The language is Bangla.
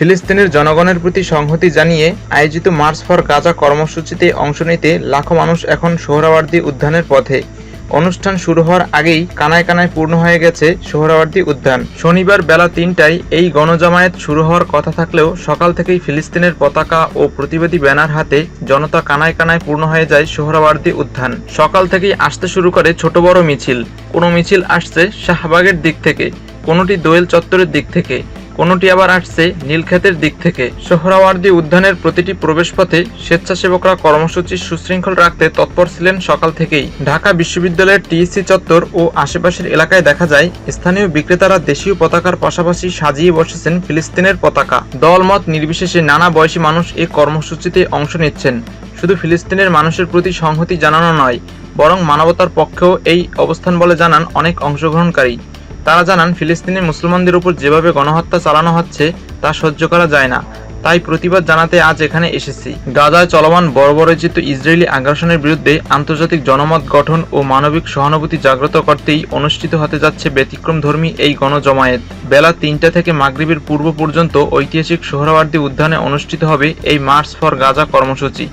ফিলিস্তিনের জনগণের প্রতি সংহতি জানিয়ে আয়োজিত মার্চ ফর গাজা কর্মসূচিতে অংশ নিতে লাখো মানুষ এখন সোহরাওয়ার্দী উদ্যানের পথে। অনুষ্ঠান শুরু হওয়ার আগেই কানায় কানায় পূর্ণ হয়ে গেছে সোহরাওয়ার্দী উদ্যান। শনিবার বেলা তিনটায় এই গণজামায়াত শুরু হওয়ার কথা থাকলেও সকাল থেকেই ফিলিস্তিনের পতাকা ও প্রতিবাদী ব্যানার হাতে জনতা কানায় কানায় পূর্ণ হয়ে যায় সোহরাওয়ার্দী উদ্যান। সকাল থেকেই আসতে শুরু করে ছোট বড় মিছিল। কোনো মিছিল আসছে শাহবাগের দিক থেকে, কোনোটি দোয়েল চত্বরের দিক থেকে। কোনোটি আবার আসছে নীলক্ষেতের দিক থেকে। সোহরাওয়ার্দী উদ্যানের প্রতিটি প্রবেশপথে স্বেচ্ছাসেবকরা কর্মসূচি সুশৃঙ্খল রাখতে তৎপর ছিলেন সকাল থেকেই। ঢাকা বিশ্ববিদ্যালয়ের টিএসসি চত্বর ও আশেপাশের এলাকায় দেখা যায়, স্থানীয় বিক্রেতারা দেশীয় পতাকার পাশাপাশি সাজিয়ে বসেছেন ফিলিস্তিনের পতাকা। দলমত নির্বিশেষে নানা বয়সী মানুষ এই কর্মসূচিতে অংশ নিচ্ছেন। শুধু ফিলিস্তিনের মানুষের প্রতি সংহতি জানানো নয়, বরং মানবতার পক্ষেও এই অবস্থান বলে জানান অনেক অংশগ্রহণকারী। তারা জানান, ফিলিস্তিনি মুসলমানদের উপর যেভাবে গণহত্যা চালানো হচ্ছে, তা সহ্য করা যায় না। তাই প্রতিবাদ জানাতে আজ এখানে এসেছি। গাজায় চলমান বর্বরচিত ইসরায়েলি আগ্রাসনের বিরুদ্ধে আন্তর্জাতিক জনমত গঠন ও মানবিক সহানুভূতি জাগ্রত করতেই অনুষ্ঠিত হতে যাচ্ছে ব্যতিক্রমধর্মী এই গণজমায়েত। বেলা তিনটা থেকে মাগরিবের পূর্ব পর্যন্ত ঐতিহাসিক সোহরাওয়ার্দী উদ্যানে অনুষ্ঠিত হবে এই মার্চ ফর গাজা কর্মসূচি।